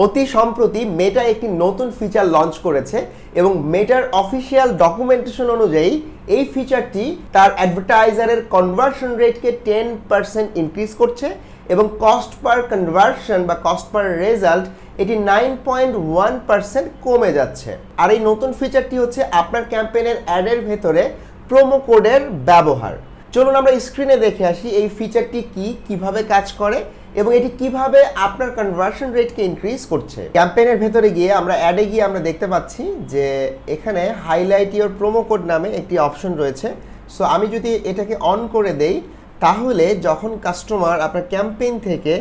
অতি সম্প্রতি মেটা একটি নতুন ফিচার লঞ্চ করেছে এবং মেটার অফিসিয়াল ডকুমেন্টেশন অনুযায়ী এই ফিচারটি তার অ্যাডভার্টাইজারের কনভার্সন রেটকে টেন পার্সেন্ট ইনক্রিজ করছে এবং কস্ট পার কনভার্সন বা কস্ট পার রেজাল্ট এটি নাইন পয়েন্ট ওয়ান পার্সেন্ট কমে যাচ্ছে। আর এই নতুন ফিচারটি হচ্ছে আপনার ক্যাম্পেনের অ্যাডের ভেতরে প্রোমো কোডের ব্যবহার। চলুন আমরা স্ক্রিনে দেখে আসি এই ফিচারটি কি, কীভাবে কাজ করে এবং এটি কীভাবে আপনার কনভার্সন রেটকে ইনক্রিজ করছে। ক্যাম্পেইনের ভেতরে গিয়ে আমরা অ্যাডে গিয়ে আমরা দেখতে পাচ্ছি যে এখানে হাইলাইট ইওর প্রোমো কোড নামে একটি অপশন রয়েছে। সো আমি যদি এটাকে অন করে দেই, তাহলে যখন কাস্টমার আপনার ক্যাম্পেইন থেকে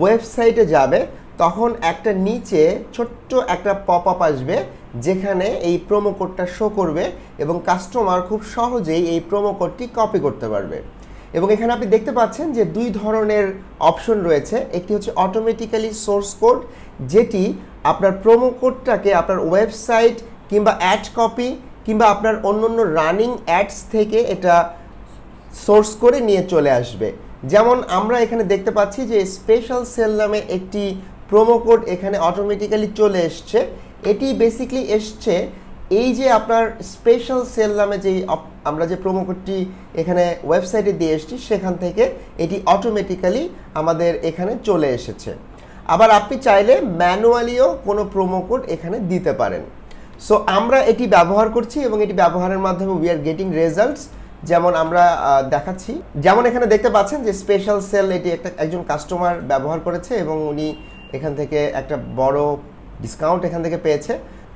ওয়েবসাইটে যাবে, তখন একটা নিচে ছোট্ট একটা পপ আপ আসবে, যেখানে এই প্রোমো কোডটা শো করবে এবং কাস্টমার খুব সহজেই এই প্রোমো কোডটি কপি করতে পারবে। এবং এখানে আপনি দেখতে পাচ্ছেন যে দুই ধরনের অপশন রয়েছে। একটি হচ্ছে অটোমেটিক্যালি সোর্স কোড যেটি আপনার প্রোমো কোডটাকে আপনার ওয়েবসাইট কিংবা অ্যাড কপি কিংবা আপনার অন্য অন্য রানিং অ্যাডস থেকে এটা সোর্স করে নিয়ে চলে আসবে। যেমন আমরা এখানে দেখতে পাচ্ছি যে স্পেশাল সেল নামে একটি প্রোমো কোড এখানে অটোমেটিক্যালি চলে এসছে। এটি বেসিকলি এসছে এই যে আপনার স্পেশাল সেল নামে যেই আমরা যে প্রোমো কোডটি এখানে ওয়েবসাইটে দিয়ে এসেছি, সেখান থেকে এটি অটোমেটিক্যালি আমাদের এখানে চলে এসেছে। আবার আপনি চাইলে ম্যানুয়ালিও কোনো প্রোমো কোড এখানে দিতে পারেন। সো আমরা এটি ব্যবহার করছি এবং এটি ব্যবহারের মাধ্যমে উই আর গেটিং রেজাল্টস যেমন আমরা দেখাচ্ছি। যেমন এখানে দেখতে পাচ্ছেন যে স্পেশাল সেল এটি একটা, একজন কাস্টমার ব্যবহার করেছে এবং উনি এখান থেকে একটা বড় ডিসকাউন্ট এখান থেকে পেয়েছে।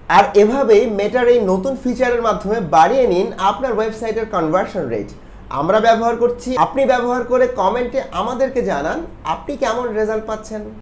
আর এভাবেই মেটার এই নতুন ফিচারের মাধ্যমে বাড়িয়ে নিন আপনার ওয়েবসাইটের কনভার্সন রেট আমরা ব্যবহার করছি, আপনি ব্যবহার করে কমেন্টে আমাদেরকে জানান, আপনি কেমন রেজাল্ট পাচ্ছেন?